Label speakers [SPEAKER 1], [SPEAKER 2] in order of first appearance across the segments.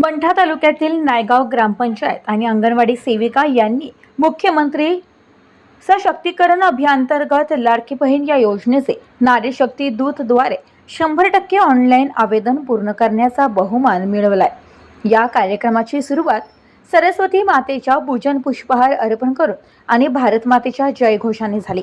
[SPEAKER 1] मंठा तालुक्यातील नायगाव ग्रामपंचायत आणि अंगणवाडी सेविका यांनी मुख्यमंत्री सशक्तीकरण अभियानांतर्गत लाडकी बहीण या योजनेचे नारी शक्ती दूतद्वारे शंभर टक्के ऑनलाईन आवेदन पूर्ण करण्याचा बहुमान मिळवलाय. या कार्यक्रमाची सुरुवात सरस्वती मातेच्या पूजन पुष्पहार अर्पण करून आणि भारत मातेच्या जयघोषाने झाली.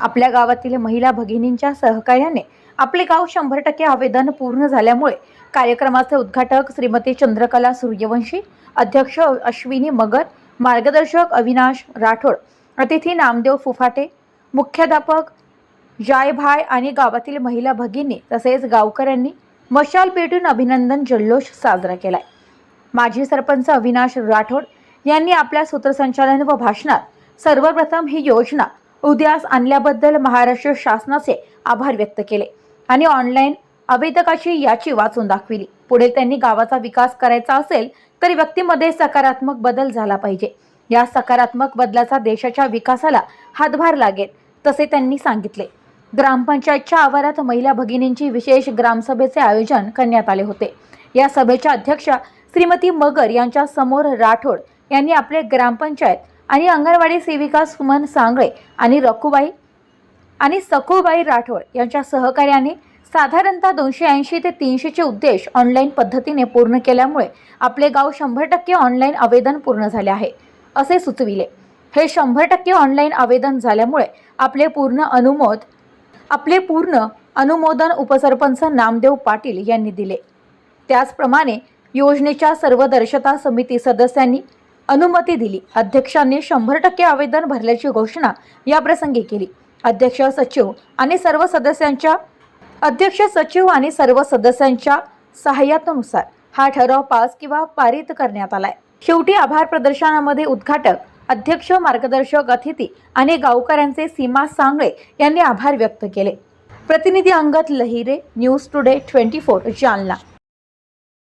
[SPEAKER 1] आपल्या गावातील महिला भगिनींच्या सहकार्याने आपले गाव शंभर टक्के आवेदन पूर्ण झाल्यामुळे कार्यक्रमाचे उद्घाटक श्रीमती चंद्रकला सूर्यवंशी अध्यक्ष अश्विनी मगर मार्गदर्शक अविनाश राठोड अतिथी नामदेव फुफाटे मुख्याध्यापक जायभाय आणि गावातील महिला भगिनी तसेच गावकऱ्यांनी मशाल पेटून अभिनंदन जल्लोष साजरा केलाय. माजी सरपंच अविनाश राठोड यांनी आपल्या सूत्रसंचालन व भाषणात सर्वप्रथम ही योजना उद्यास आणल्याबद्दल महाराष्ट्र शासनाचे आभार व्यक्त केले. आणि ऑनलाईन आवेदकाची याची वाचून दाखविली. पुढे त्यांनी गावाचा विकास करायचा असेल तर व्यक्तीमध्ये सकारात्मक बदल झाला पाहिजे. या सकारात्मक बदलाचा देशाच्या विकासाला हातभार लागेल तसे त्यांनी सांगितले. ग्रामपंचायतच्या आवारात महिला भगिनींची विशेष ग्रामसभेचे आयोजन करण्यात आले होते. या सभेच्या अध्यक्षा श्रीमती मगर यांच्या समोर राठोड यांनी आपले ग्रामपंचायत आणि अंगणवाडी सेविका सुमन सांगळे आणि रखुबाई आणि सखुबाई राठोड यांच्या सहकार्याने साधारणतः दोनशे ऐंशी ते तीनशेचे उद्देश ऑनलाईन पद्धतीने पूर्ण केल्यामुळे आपले गाव शंभर टक्के ऑनलाईन आवेदन पूर्ण झाले आहे असे सुचविले. हे शंभर टक्के ऑनलाईन आवेदन झाल्यामुळे आपले पूर्ण अनुमोद आपले पूर्ण अनुमोदन उपसरपंच नामदेव पाटील यांनी दिले. त्याचप्रमाणे योजनेच्या सर्व दर्शता समिती सदस्यांनी अनुमती दिली. अध्यक्षांनी शंभर टक्के आवेदन भरल्याची घोषणा याप्रसंगी केली. अध्यक्ष सचिव आणि सर्व सदस्यांच्या अध्यक्ष सचिव आणि सर्व सदस्यांच्या सहाय्यानुसार हा ठराव पास किंवा पारित करण्यात आलाय. शेवटी आभार प्रदर्शनामध्ये उद्घाटक अध्यक्ष मार्गदर्शक अतिथी आणि गावकऱ्यांचे सीमा सांगळे यांनी आभार व्यक्त केले. प्रतिनिधी Angad Lahire news today twenty four Jalna.